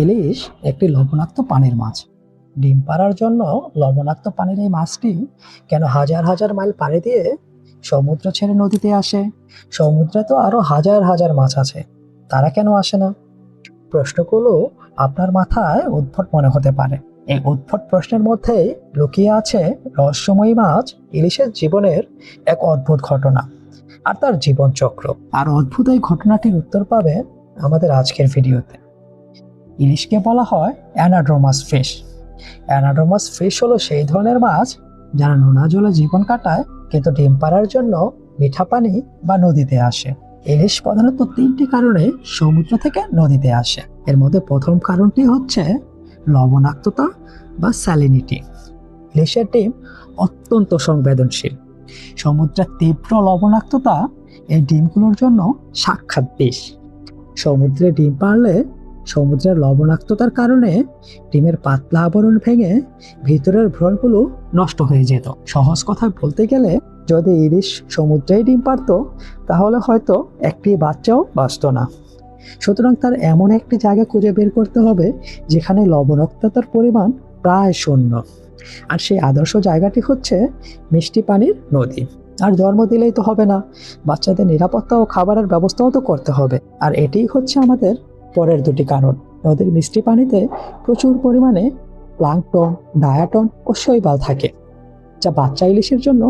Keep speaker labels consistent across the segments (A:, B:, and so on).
A: ইলিশ একটি লবণাক্ত পানির মাছ। ডিম পাড়ার জন্য লবণাক্ত পানির এই মাছটি কেন হাজার হাজার মাইল পাড়ি দিয়ে সমুদ্র ছেড়ে নদীতে আসে? সমুদ্রে তো আরও হাজার হাজার মাছ আছে, তারা কেন আসে না? প্রশ্নগুলো আপনার মাথায় উদ্ভট মনে হতে পারে। এই উদ্ভট প্রশ্নের মধ্যেই লুকিয়ে আছে রহস্যময়ী মাছ, ইলিশের জীবনের এক অদ্ভুত ঘটনা আর তার জীবনচক্র। আর অদ্ভুত এই ঘটনাটির উত্তর পাবে আমাদের আজকের ভিডিওতে। ইলিশকে বলা হয় অ্যানাড্রোমাস ফিশ। অ্যানাড্রোমাস ফিশ হলো সেই ধরনের মাছ যারা নোনা জলে জীবন কাটায়, কিন্তু ডিম পাড়ার জন্য মিঠা পানি বা নদীতে আসে। ইলিশ প্রধানত তিনটি কারণে সমুদ্র থেকে নদীতে আসে। এর মধ্যে প্রথম কারণটি হচ্ছে লবণাক্ততা বা স্যালিনিটি ইলিশের ডিম অত্যন্ত সংবেদনশীল। সমুদ্রের তীব্র লবণাক্ততা এই ডিমগুলোর জন্য সাক্ষাৎ বিষ। সমুদ্রে ডিম পারলে সমুদ্রের লবণাক্ততার কারণে ডিমের পাতলা আবরণ ভেঙে ভিতরের ভ্রণগুলো নষ্ট হয়ে যেত। সহজ কথা বলতে গেলে, যদি ইলিশ সমুদ্রেই ডিম পারত তাহলে হয়তো একটি বাচ্চাও বাঁচত না। সুতরাং তার এমন একটি জায়গা খুঁজে বের করতে হবে, যেখানে লবণাক্ততার পরিমাণ প্রায় শূন্য। আর সেই আদর্শ জায়গাটি হচ্ছে মিষ্টি পানির নদী। আর জন্ম দিলেই তো হবে না। বাচ্চাদের নিরাপত্তা ও খাবারের ব্যবস্থাও তো করতে হবে। আর এটিই হচ্ছে আমাদের পরের দুটি কারণ। নদীর মিষ্টি পানিতে প্রচুর পরিমাণে প্লাঙ্কটন ডায়াটন ও শৈবাল থাকে, যা বাচ্চা ইলিশের জন্য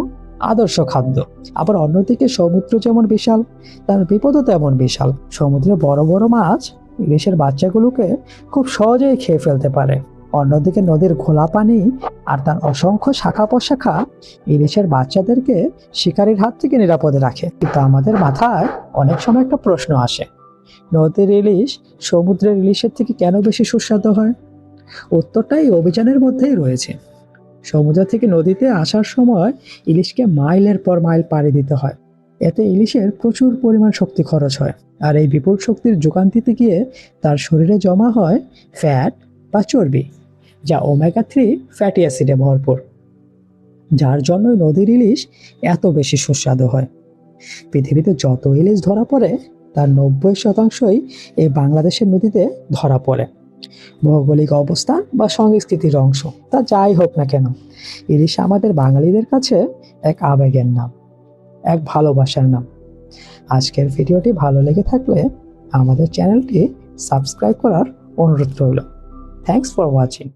A: আদর্শ খাদ্য। আবার অন্যদিকে সমুদ্র যেমন বিশাল, তার বিপদও তেমন বিশাল। সমুদ্রে বড় বড় মাছ ইলিশের বাচ্চাগুলোকে খুব সহজেই খেয়ে ফেলতে পারে। অন্যদিকে নদীর ঘোলা পানি আর তার অসংখ্য শাখা প্রশাখা ইলিশের বাচ্চাদেরকে শিকারীর হাত থেকে নিরাপদে রাখে। কিন্তু আমাদের মাথায় অনেক সময় একটা প্রশ্ন আসে নদীর ইলিশ সমুদ্রের ইলিশের থেকে কেন বেশি সুস্বাদু হয়? উত্তরটাই অভিযানের মধ্যেই রয়েছে। সমুদ্র থেকে নদীতে আসার সময় ইলিশকে মাইলের পর মাইল পাড়ি দিতে হয়। এতে ইলিশের প্রচুর পরিমাণ শক্তি খরচ হয় আর এই বিপুল শক্তির যোগান দিতে গিয়ে তার শরীরে জমা হয় ফ্যাট বা চর্বি, যা ওমেগা থ্রি ফ্যাটি অ্যাসিডে ভরপুর। যার জন্য নদীর ইলিশ এত বেশি সুস্বাদু হয়। পৃথিবীতে যত ইলিশ ধরা পড়ে তার নব্বই শতাংশই এই বাংলাদেশের নদীতে ধরা পড়ে। ভৌগোলিক অবস্থান বা সংস্কৃতির অংশ, তা যাই হোক না কেন, ইলিশ আমাদের বাঙালিদের কাছে এক আবেগের নাম, এক ভালোবাসার নাম। আজকের ভিডিওটি ভালো লেগে থাকলে আমাদের চ্যানেলটি সাবস্ক্রাইব করার অনুরোধ রইল। Thanks for watching